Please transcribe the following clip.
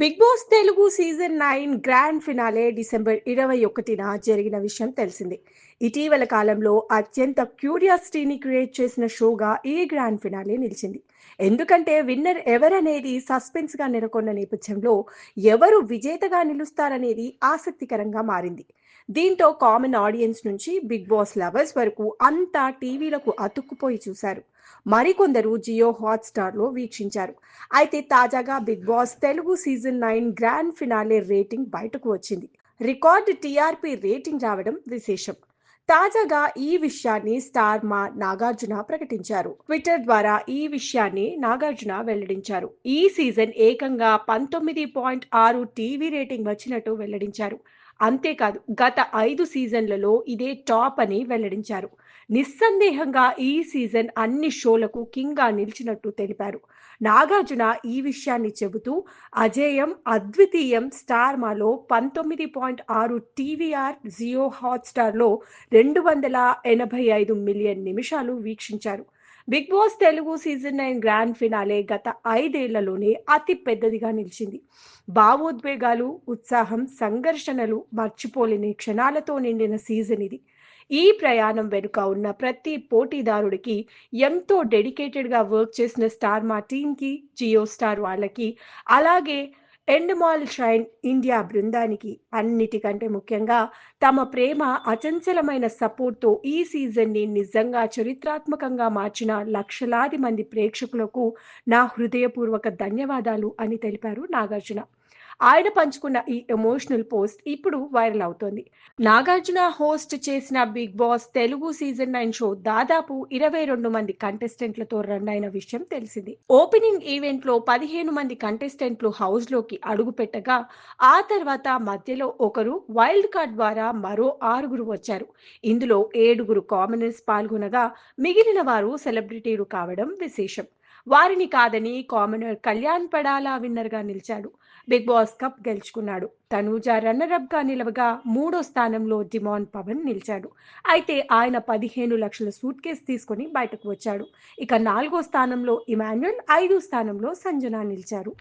Bigg Boss Telugu season nine grand finale December ఇరవై ఒకటిన జరిగిన విషయం తెలిసిందే. ఇటీవల కాలంలో అత్యంత క్యూరియాసిటీని క్రియేట్ చేసిన షోగా ఈ గ్రాండ్ ఫినాలే నిలిచింది. ఎందుకంటే విన్నర్ ఎవరనేది సస్పెన్స్గా నెలకొన్న నేపథ్యంలో ఎవరు విజేతగా నిలుస్తారనేది ఆసక్తికరంగా మారింది. దీంతో కామన్ ఆడియన్స్ నుంచి బిగ్ బాస్ లవర్స్ వరకు అంతా టీవీలకు అతుక్కుపోయి చూశారు. మరికొందరు జియో హాట్స్టార్లో వీక్షించారు. అయితే తాజాగా Bigg Boss Telugu season nine grand finale rating బయటకు వచ్చింది. రికార్డ్ టీఆర్పీ రేటింగ్ రావడం విశేషం. తాజాగా ఈ విషయాన్ని స్టార్ మా నాగార్జున ప్రకటించారు. ట్విట్టర్ ద్వారా ఈ విషయాన్ని నాగార్జున వెల్లడించారు. ఈ సీజన్ ఏకంగా పంతొమ్మిది పాయింట్ ఆరు టీవీ రేటింగ్ వచ్చినట్టు వెల్లడించారు. అంతేకాదు గత ఐదు సీజన్లలో ఇదే టాప్ అని వెల్లడించారు. నిస్సందేహంగా ఈ సీజన్ అన్ని షోలకు కింగ్గా నిలిచినట్టు తెలిపారు. నాగార్జున ఈ విషయాన్ని చెబుతూ అజేయం అద్వితీయం స్టార్ మాలో పంతొమ్మిది పాయింట్ ఆరు టీవీఆర్ జియో హాట్స్టార్లో రెండు వందల ఎనభై ఐదు మిలియన్ నిమిషాలు వీక్షించారు. Bigg Boss Telugu season nine grand finale గత ఐదేళ్ళలోనే అతి పెద్దదిగా నిలిచింది. భావోద్వేగాలు ఉత్సాహం సంఘర్షణలు మర్చిపోలేని క్షణాలతో నిండిన సీజన్ ఇది. ఈ ప్రయాణం వెనుక ఉన్న ప్రతి పోటీదారుడికి ఎంతో డెడికేటెడ్గా వర్క్ చేసిన స్టార్ మా టీంకి జియో స్టార్ వాళ్ళకి అలాగే ఎండమాల్ షైన్ ఇండియా బృందానికి అన్నిటికంటే ముఖ్యంగా తమ ప్రేమ అచంచలమైన సపోర్ట్తో ఈ సీజన్ని నిజంగా చరిత్రాత్మకంగా మార్చిన లక్షలాది మంది ప్రేక్షకులకు నా హృదయపూర్వక ధన్యవాదాలు అని తెలిపారు నాగార్జున. ఆయన పంచుకున్న ఈ ఎమోషనల్ పోస్ట్ ఇప్పుడు వైరల్ అవుతోంది. నాగార్జున హోస్ట్ చేసిన Bigg Boss Telugu season nine show దాదాపు ఇరవై రెండు మంది కంటెస్టెంట్లతో రన్ అయిన విషయం తెలిసింది. ఓపెనింగ్ ఈవెంట్లో పదిహేను మంది కంటెస్టెంట్లు హౌస్లోకి అడుగు పెట్టగా ఆ తర్వాత మధ్యలో ఒకరు వైల్డ్ కార్డ్ ద్వారా మరో ఆరుగురు వచ్చారు. ఇందులో ఏడుగురు కామనర్స్ పాల్గొనగా మిగిలిన వారు సెలబ్రిటీలు కావడం విశేషం. వారిని కాదని కామనర్ కళ్యాణ్ పడాలా విన్నర్గా నిలిచాడు. బిగ్ బాస్ కప్ గెలుచుకున్నాడు. తనూజ రన్నర్ అప్గా నిలవగా మూడో స్థానంలో డిమాన్ పవన్ నిలిచాడు. అయితే ఆయన పదిహేను లక్షల సూట్ కేసు తీసుకుని బయటకు వచ్చాడు. ఇక నాలుగో స్థానంలో ఇమాన్యుల్ ఐదో స్థానంలో సంజన నిలిచారు.